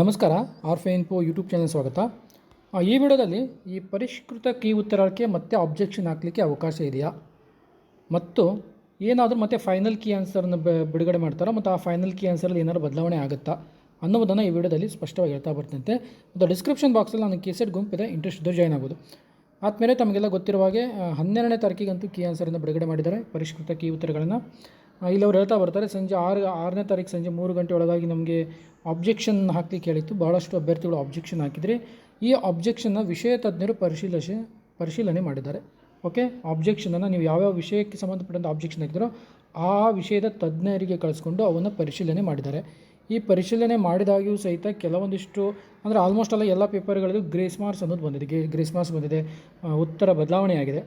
ನಮಸ್ಕಾರ, ಆರ್ಫೆ info YouTube channel ಸ್ವಾಗತ. ಈ ವಿಡಿಯೋದಲ್ಲಿ ಈ ಪರಿಷ್ಕೃತ ಕೀ ಉತ್ತರಕ್ಕೆ ಮತ್ತೆ ಆಬ್ಜೆಕ್ಷನ್ ಹಾಕಲಿಕ್ಕೆ ಅವಕಾಶ ಇದೆಯಾ? ಮತ್ತು ಏನಾದರೂ ಮತ್ತೆ ಫೈನಲ್ ಕೀ ಆನ್ಸರ್ನ ಬಿಡುಗಡೆ ಮಾಡ್ತಾರೋ? ಮತ್ತು ಆ ಫೈನಲ್ ಕೀ ಆನ್ಸರಲ್ಲಿ ಏನಾದರೂ ಬದಲಾವಣೆ ಆಗುತ್ತಾ? ಅನ್ನೋದನ್ನು ಈ ವಿಡಿಯೋದಲ್ಲಿ ಸ್ಪಷ್ಟವಾಗಿ ಹೇಳ್ತಾ ಬರ್ತಂತೆ ಮತ್ತು ಡಿಸ್ಕ್ರಿಪ್ಷನ್ ಬಾಕ್ಸಲ್ಲಿ ನಾನು ಕೇಸೆಟ್ ಗುಂಪಿದೆ ಇಂಟ್ರೆಸ್ಟ್ ಇದ್ದರೆ ಜಾಯ್ನ್ ಆಗೋದು. ಆದಮೇಲೆ ತಮಗೆಲ್ಲ ಗೊತ್ತಿರುವ ಹಾಗೆ ಹನ್ನೆರಡನೇ ತಾರೀಕಿಗಂತೂ ಕೀ ಆನ್ಸರನ್ನು ಬಿಡುಗಡೆ ಮಾಡಿದ್ದಾರೆ, ಪರಿಷ್ಕೃತ ಕೀ ಉತ್ತರಗಳನ್ನು. ಇಲ್ಲಿ ಅವ್ರು ಹೇಳ್ತಾ ಬರ್ತಾರೆ, ಸಂಜೆ ಆರು, ಆರನೇ ತಾರೀಕು ಸಂಜೆ ಮೂರು ಗಂಟೆ ಒಳಗಾಗಿ ನಮಗೆ ಆಬ್ಜೆಕ್ಷನ್ ಹಾಕಲಿಕ್ಕೆ ಹೇಳಿತ್ತು. ಭಾಳಷ್ಟು ಅಭ್ಯರ್ಥಿಗಳು ಆಬ್ಜೆಕ್ಷನ್ ಹಾಕಿದರೆ ಈ ಆಬ್ಜೆಕ್ಷನ್ನ ವಿಷಯ ತಜ್ಞರು ಪರಿಶೀಲಿಸಿ, ಪರಿಶೀಲನೆ ಮಾಡಿದ್ದಾರೆ. ಓಕೆ ಆಬ್ಜೆಕ್ಷನನ್ನು ನೀವು ಯಾವ್ಯಾವ ವಿಷಯಕ್ಕೆ ಸಂಬಂಧಪಟ್ಟಂಥ ಆಬ್ಜೆಕ್ಷನ್ ಹಾಕಿದ್ರೋ ಆ ವಿಷಯದ ತಜ್ಞರಿಗೆ ಕಳಿಸ್ಕೊಂಡು ಅವನ್ನು ಪರಿಶೀಲನೆ ಮಾಡಿದ್ದಾರೆ. ಈ ಪರಿಶೀಲನೆ ಮಾಡಿದಾಗಿಯೂ ಸಹಿತ ಕೆಲವೊಂದಿಷ್ಟು, ಅಂದರೆ ಆಲ್ಮೋಸ್ಟ್ ಅಲ್ಲ ಎಲ್ಲ ಪೇಪರ್ಗಳಲ್ಲೂ ಗ್ರೇಸ್ ಮಾರ್ಕ್ಸ್ ಅನ್ನೋದು ಬಂದಿದೆ. ಗ್ರೇಸ್ ಮಾರ್ಕ್ಸ್ ಬಂದಿದೆ. ಉತ್ತರ ಬದಲಾವಣೆ ಆಗಿದೆ.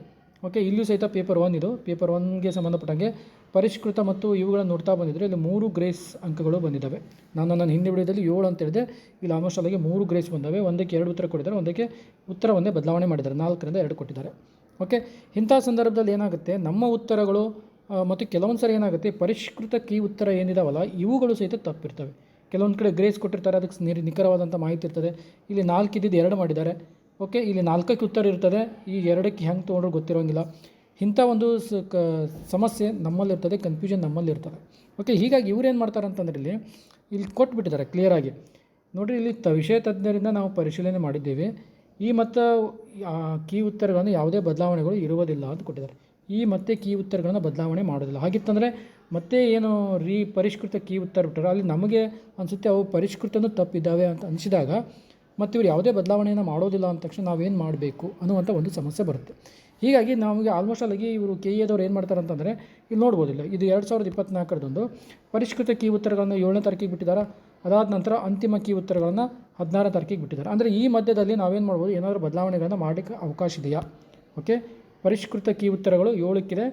ಓಕೆ, ಇಲ್ಲೂ ಸಹಿತ ಪೇಪರ್ ಒನ್ ಇದು. ಪೇಪರ್ ಒನ್ಗೆ ಸಂಬಂಧಪಟ್ಟಂಗೆ ಪರಿಷ್ಕೃತ ಮತ್ತು ಇವುಗಳನ್ನು ನೋಡ್ತಾ ಬಂದಿದ್ದರೆ ಇಲ್ಲಿ ಮೂರು ಗ್ರೇಸ್ ಅಂಕಗಳು ಬಂದಿದ್ದಾವೆ. ನಾನು ನನ್ನ ಹಿಂದೆ ವಿಡಿಯೋದಲ್ಲಿ ಏಳು ಅಂತ ಹೇಳಿದೆ. ಇಲ್ಲಿ ಆಲ್ಮೋಸ್ಟ್ ಅಲ್ಲಿಗೆ ಮೂರು ಗ್ರೇಸ್ ಬಂದವೆ ಒಂದಕ್ಕೆ ಎರಡು ಉತ್ತರ ಕೊಟ್ಟಿದ್ದಾರೆ. ಒಂದಕ್ಕೆ ಉತ್ತರ ಒಂದೇ ಬದಲಾವಣೆ ಮಾಡಿದ್ದಾರೆ. ನಾಲ್ಕರಿಂದ ಎರಡು ಕೊಟ್ಟಿದ್ದಾರೆ. ಓಕೆ, ಇಂಥ ಸಂದರ್ಭದಲ್ಲಿ ಏನಾಗುತ್ತೆ? ನಮ್ಮ ಉತ್ತರಗಳು ಮತ್ತು ಕೆಲವೊಂದು ಸರಿ ಏನಾಗುತ್ತೆ? ಪರಿಷ್ಕೃತ ಕೀ ಉತ್ತರ ಏನಿದಾವಲ್ಲ, ಇವುಗಳು ಸಹಿತ ತಪ್ಪಿರ್ತವೆ. ಕೆಲವೊಂದು ಕಡೆ ಗ್ರೇಸ್ ಕೊಟ್ಟಿರ್ತಾರೆ. ಅದಕ್ಕೆ ನಿಖರವಾದಂಥ ಮಾಹಿತಿ ಇರ್ತದೆ. ಇಲ್ಲಿ ನಾಲ್ಕು ಇದ್ದಿದ್ದು ಎರಡು ಮಾಡಿದ್ದಾರೆ. ಓಕೆ, ಇಲ್ಲಿ ನಾಲ್ಕಕ್ಕೆ ಉತ್ತರ ಇರ್ತದೆ. ಈ ಎರಡಕ್ಕೆ ಹೆಂಗೆ ತೊಗೊಂಡ್ರು ಗೊತ್ತಿರೋಂಗಿಲ್ಲ. ಇಂಥ ಒಂದು ಸ ಕ ಸಮಸ್ಯೆ ನಮ್ಮಲ್ಲಿರ್ತದೆ ಕನ್ಫ್ಯೂಷನ್ ನಮ್ಮಲ್ಲಿರ್ತದೆ. ಓಕೆ, ಹೀಗಾಗಿ ಇವ್ರೇನು ಮಾಡ್ತಾರೆ ಅಂತಂದ್ರೆ ಇಲ್ಲಿ ಇಲ್ಲಿ ಕೊಟ್ಬಿಟ್ಟಿದ್ದಾರೆ ಕ್ಲಿಯರಾಗಿ ನೋಡಿರಿ, ಇಲ್ಲಿ ತ ವಿಷಯ ತಜ್ಞರಿಂದ ನಾವು ಪರಿಶೀಲನೆ ಮಾಡಿದ್ದೇವೆ. ಈ ಮತ್ತು ಕೀ ಉತ್ತರಗಳನ್ನು ಯಾವುದೇ ಬದಲಾವಣೆಗಳು ಇರುವುದಿಲ್ಲ ಅಂತ ಕೊಟ್ಟಿದ್ದಾರೆ. ಈ ಮತ್ತೆ ಕೀ ಉತ್ತರಗಳನ್ನು ಬದಲಾವಣೆ ಮಾಡೋದಿಲ್ಲ ಹಾಗಿತ್ತಂದರೆ ಮತ್ತೆ ಏನು ರೀ ಪರಿಷ್ಕೃತ ಕೀ ಉತ್ತರ ಬಿಟ್ಟರೆ? ಅಲ್ಲಿ ನಮಗೆ ಅನಿಸುತ್ತೆ ಅವು ಪರಿಷ್ಕೃತನೂ ತಪ್ಪಿದ್ದಾವೆ ಅಂತ ಅನಿಸಿದಾಗ ಮತ್ತು ಇವರು ಯಾವುದೇ ಬದಲಾವಣೆಯನ್ನು ಮಾಡೋದಿಲ್ಲ ಅಂದ ತಕ್ಷಣ ನಾವೇನು ಮಾಡಬೇಕು ಅನ್ನುವಂಥ ಒಂದು ಸಮಸ್ಯೆ ಬರುತ್ತೆ. ಹೀಗಾಗಿ ನಮಗೆ ಆಲ್ಮೋಸ್ಟ್ ಅಲ್ಲಿಗೆ ಇವರು ಕೆ ಎದವ್ರು ಏನು ಮಾಡ್ತಾರೆ ಅಂತಂದರೆ, ಇಲ್ಲಿ ನೋಡ್ಬೋದಿಲ್ಲ. ಇದು ಎರಡು ಸಾವಿರದ ಇಪ್ಪತ್ನಾಲ್ಕರದೊಂದು ಪರಿಷ್ಕೃತ ಕೀ ಉತ್ತರಗಳನ್ನು ಏಳನೇ ತಾರೀಕಿಗೆ ಬಿಟ್ಟಿದ್ದಾರೆ ಅದಾದ ನಂತರ ಅಂತಿಮ ಕೀ ಉತ್ತರಗಳನ್ನು ಹದಿನಾರನೇ ತಾರೀಕಿಗೆ ಬಿಟ್ಟಿದ್ದಾರೆ ಅಂದರೆ ಈ ಮಧ್ಯದಲ್ಲಿ ನಾವೇನು ಮಾಡ್ಬೋದು, ಏನಾದರೂ ಬದಲಾವಣೆಗಳನ್ನು ಮಾಡಲಿಕ್ಕೆ ಅವಕಾಶ ಇದೆಯಾ? ಓಕೆ ಪರಿಷ್ಕೃತ ಕೀ ಉತ್ತರಗಳು ಏಳಕ್ಕಿದೆ,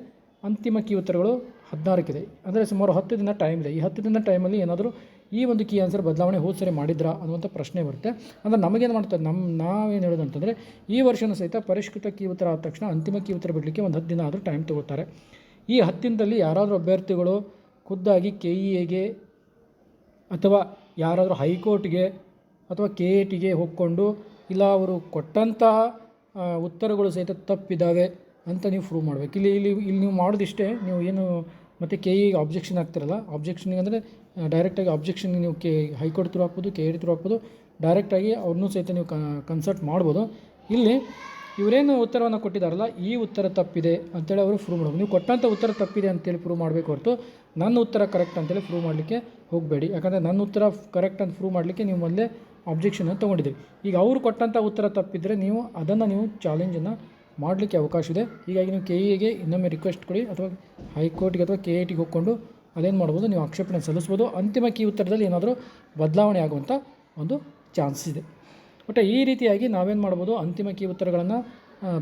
ಅಂತಿಮ ಕೀ ಉತ್ತರಗಳು ಹದಿನಾರಕ್ಕಿದೆ. ಅಂದರೆ ಸುಮಾರು ಹತ್ತು ದಿನ ಟೈಮ್ ಇದೆ. ಈ ಹತ್ತು ದಿನ ಟೈಮಲ್ಲಿ ಏನಾದರೂ ಈ ಒಂದು ಕೀ ಆನ್ಸರ್ ಬದಲಾವಣೆ ಹೋದ ಸರಿ ಮಾಡಿದ್ರಾ ಅನ್ನುವಂಥ ಪ್ರಶ್ನೆ ಬರುತ್ತೆ. ಅಂದರೆ ನಮಗೇನು ಮಾಡ್ತಾರೆ ನಮ್ಮ ನಾವೇನು ಹೇಳೋದು ಅಂತಂದರೆ, ಈ ವರ್ಷನೂ ಸಹಿತ ಪರಿಷ್ಕೃತ ಕೀ ಉತ್ತರ ಆದ ತಕ್ಷಣ ಅಂತಿಮ ಕೀ ಉತ್ತರ ಬಿಡಲಿಕ್ಕೆ ಒಂದು ಹತ್ತು ದಿನ ಆದರೂ ಟೈಮ್ ತಗೋತಾರೆ. ಈ ಹತ್ತು ದಿನದಲ್ಲಿ ಯಾರಾದರೂ ಅಭ್ಯರ್ಥಿಗಳು ಖುದ್ದಾಗಿ ಕೆ ಇ ಎಗೆ ಅಥವಾ ಯಾರಾದರೂ ಹೈಕೋರ್ಟ್ಗೆ ಅಥವಾ ಕೆ ಎ ಟಿಗೆ ಹೋಗ್ಕೊಂಡು, ಇಲ್ಲ ಅವರು ಕೊಟ್ಟಂತಹ ಉತ್ತರಗಳು ಸಹಿತ ತಪ್ಪಿದ್ದಾವೆ ಅಂತ ನೀವು ಪ್ರೂವ್ ಮಾಡಬೇಕು. ಇಲ್ಲಿ ಇಲ್ಲಿ ಇಲ್ಲಿ ನೀವು ಮಾಡೋದಿಷ್ಟೇ, ನೀವು ಏನು ಮತ್ತು ಕೆ ಇಗೆ ಆಬ್ಜೆಕ್ಷನ್ ಆಗ್ತಿರಲ್ಲ ಆಬ್ಜೆಕ್ಷನ್ಗೆ ಅಂದರೆ ಡೈರೆಕ್ಟಾಗಿ ಆಬ್ಜೆಕ್ಷನ್ ನೀವು ಕೆ ಹೈಕೋರ್ಟ್ ತ್ರೂ ಹಾಕ್ಬೋದು ಕೆ ಎ ತ್ರೂ ಹಾಕ್ಬೋದು ಡೈರೆಕ್ಟಾಗಿ ಅವ್ರನ್ನೂ ಸಹಿತ ನೀವು ಕನ್ಸಲ್ಟ್ ಮಾಡ್ಬೋದು. ಇಲ್ಲಿ ಇವರೇನು ಉತ್ತರವನ್ನು ಕೊಟ್ಟಿದ್ದಾರಲ್ಲ ಈ ಉತ್ತರ ತಪ್ಪಿದೆ ಅಂತೇಳಿ ಅವರು ಪ್ರೂವ್ ಮಾಡಬೇಕು ನೀವು ಕೊಟ್ಟಂಥ ಉತ್ತರ ತಪ್ಪಿದೆ ಅಂತೇಳಿ ಪ್ರೂವ್ ಮಾಡಬೇಕು ಹೊರತು, ನನ್ನ ಉತ್ತರ ಕರೆಕ್ಟ್ ಅಂತೇಳಿ ಪ್ರೂವ್ ಮಾಡಲಿಕ್ಕೆ ಹೋಗಬೇಡಿ. ಯಾಕಂದರೆ ನನ್ನ ಉತ್ತರ ಕರೆಕ್ಟ್ ಅಂತ ಪ್ರೂವ್ ಮಾಡಲಿಕ್ಕೆ ನೀವು ಮೊದಲೇ ಆಬ್ಜೆಕ್ಷನನ್ನು ತೊಗೊಂಡಿದ್ದೀವಿ ಈಗ ಅವರು ಕೊಟ್ಟಂಥ ಉತ್ತರ ತಪ್ಪಿದರೆ ನೀವು ಅದನ್ನು ನೀವು ಚಾಲೆಂಜನ್ನು ಮಾಡಲಿಕ್ಕೆ ಅವಕಾಶ ಇದೆ. ಹೀಗಾಗಿ ನೀವು ಕೆ ಇಗೆ ಇನ್ನೊಮ್ಮೆ ರಿಕ್ವೆಸ್ಟ್ ಕೊಡಿ ಅಥವಾ ಹೈಕೋರ್ಟ್ಗೆ ಅಥವಾ ಕೆ ಎ ಟಿಗೆ ಹೋಗ್ಕೊಂಡು ಅದೇನು ಮಾಡ್ಬೋದು, ನೀವು ಆಕ್ಷೇಪಣೆ ಸಲ್ಲಿಸ್ಬೋದು. ಅಂತಿಮ ಕೀ ಉತ್ತರದಲ್ಲಿ ಏನಾದರೂ ಬದಲಾವಣೆ ಆಗುವಂಥ ಒಂದು ಚಾನ್ಸ್ ಇದೆ. ಬಟ್ ಈ ರೀತಿಯಾಗಿ ನಾವೇನು ಮಾಡ್ಬೋದು, ಅಂತಿಮ ಕೀ ಉತ್ತರಗಳನ್ನು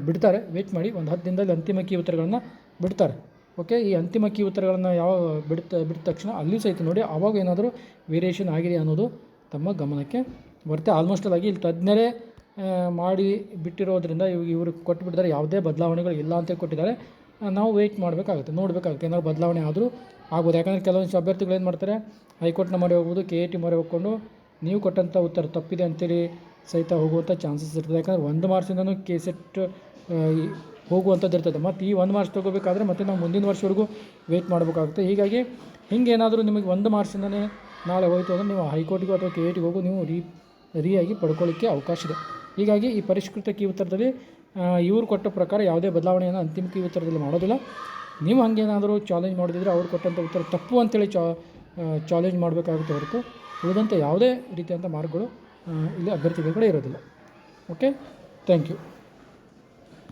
ಬಿಡ್ತಾರೆ. ವೇಟ್ ಮಾಡಿ, ಒಂದು ಹತ್ತು ದಿನದಲ್ಲಿ ಅಂತಿಮ ಕೀ ಉತ್ತರಗಳನ್ನು ಬಿಡ್ತಾರೆ. ಓಕೆ ಈ ಅಂತಿಮ ಕೀ ಉತ್ತರಗಳನ್ನು ಯಾವ ಬಿಡ್ತ ಬಿಟ್ಟ ತಕ್ಷಣ ಅಲ್ಲಿಯೂ ಸಹಿತ ನೋಡಿ ಆವಾಗ ಏನಾದರೂ ವೇರಿಯೇಷನ್ ಆಗಿದೆ ಅನ್ನೋದು ತಮ್ಮ ಗಮನಕ್ಕೆ ಬರುತ್ತೆ. ಆಲ್ಮೋಸ್ಟ್ ಆಗಿ ಇಲ್ಲಿ ತಜ್ಞರೇ ಮಾಡಿ ಬಿಟ್ಟಿರೋದ್ರಿಂದ ಇವಾಗ ಇವರು ಕೊಟ್ಟು ಬಿಟ್ಟಿದ್ದಾರೆ ಯಾವುದೇ ಬದಲಾವಣೆಗಳು ಇಲ್ಲ ಅಂತ ಕೊಟ್ಟಿದ್ದಾರೆ. ನಾವು ವೆಯ್ಟ್ ಮಾಡಬೇಕಾಗುತ್ತೆ, ನೋಡಬೇಕಾಗುತ್ತೆ. ಏನಾದ್ರು ಬದಲಾವಣೆ ಆದರೂ ಆಗ್ಬೋದು. ಯಾಕಂದರೆ ಕೆಲವೊಂದು ಅಭ್ಯರ್ಥಿಗಳು ಏನು ಮಾಡ್ತಾರೆ, ಹೈಕೋರ್ಟ್ನ ಮೊರೆ ಹೋಗ್ಬೋದು, ಕೆ ಎ ಟಿ ಮೊರೆ ಹೋಗ್ಕೊಂಡು ನೀವು ಕೊಟ್ಟಂಥ ಉತ್ತರ ತಪ್ಪಿದೆ ಅಂತೇಳಿ ಸಹಿತ ಹೋಗುವಂಥ ಚಾನ್ಸಸ್ ಇರ್ತದೆ. ಯಾಕಂದರೆ ಒಂದು ಮಾರ್ಕ್ಸಿಂದನೂ ಕೆ ಸೆಟ್ ಹೋಗುವಂಥದ್ದು ಇರ್ತದೆ. ಮತ್ತು ಈ ಒಂದು ಮಾರ್ಚ್ ತೊಗೋಬೇಕಾದ್ರೆ ಮತ್ತೆ ನಾವು ಮುಂದಿನ ವರ್ಷವರೆಗೂ ವೆಯ್ಟ್ ಮಾಡಬೇಕಾಗುತ್ತೆ. ಹೀಗಾಗಿ ಹಿಂಗೇನಾದರೂ ನಿಮಗೆ ಒಂದು ಮಾರ್ಕ್ಸಿಂದನೇ ನಾಳೆ ಹೋಯಿತು ಅಂದರೆ ನೀವು ಹೈಕೋರ್ಟಿಗೂ ಅಥವಾ ಕೆ ಎ ಟಿಗೆ ಹೋಗು, ನೀವು ರೀ ರೀ ಆಗಿ ಪಡ್ಕೊಳ್ಳಿಕ್ಕೆ ಅವಕಾಶ ಇದೆ. ಹೀಗಾಗಿ ಈ ಪರಿಷ್ಕೃತ ಕೀ ಉತ್ತರದಲ್ಲಿ ಇವರು ಕೊಟ್ಟ ಪ್ರಕಾರ ಯಾವುದೇ ಬದಲಾವಣೆಯನ್ನು ಅಂತಿಮ ಕೀ ಉತ್ತರದಲ್ಲಿ ಮಾಡೋದಿಲ್ಲ. ನೀವು ಹಾಗೇನಾದರೂ ಚಾಲೆಂಜ್ ಮಾಡಿದ್ರೆ ಅವ್ರು ಕೊಟ್ಟಂಥ ಉತ್ತರ ತಪ್ಪು ಅಂತೇಳಿ ಚಾ ಚಾಲೆಂಜ್ ಮಾಡಬೇಕಾಗುತ್ತೆ ಹೊರತು ಉಳಿದಂಥ ಯಾವುದೇ ರೀತಿಯಂಥ ಮಾರ್ಕ್ಗಳು ಆ, ಇಲ್ಲಿ ಅಭ್ಯರ್ಥಿಗಳ ಕಡೆ ಇರೋದಿಲ್ಲ. Okay thank you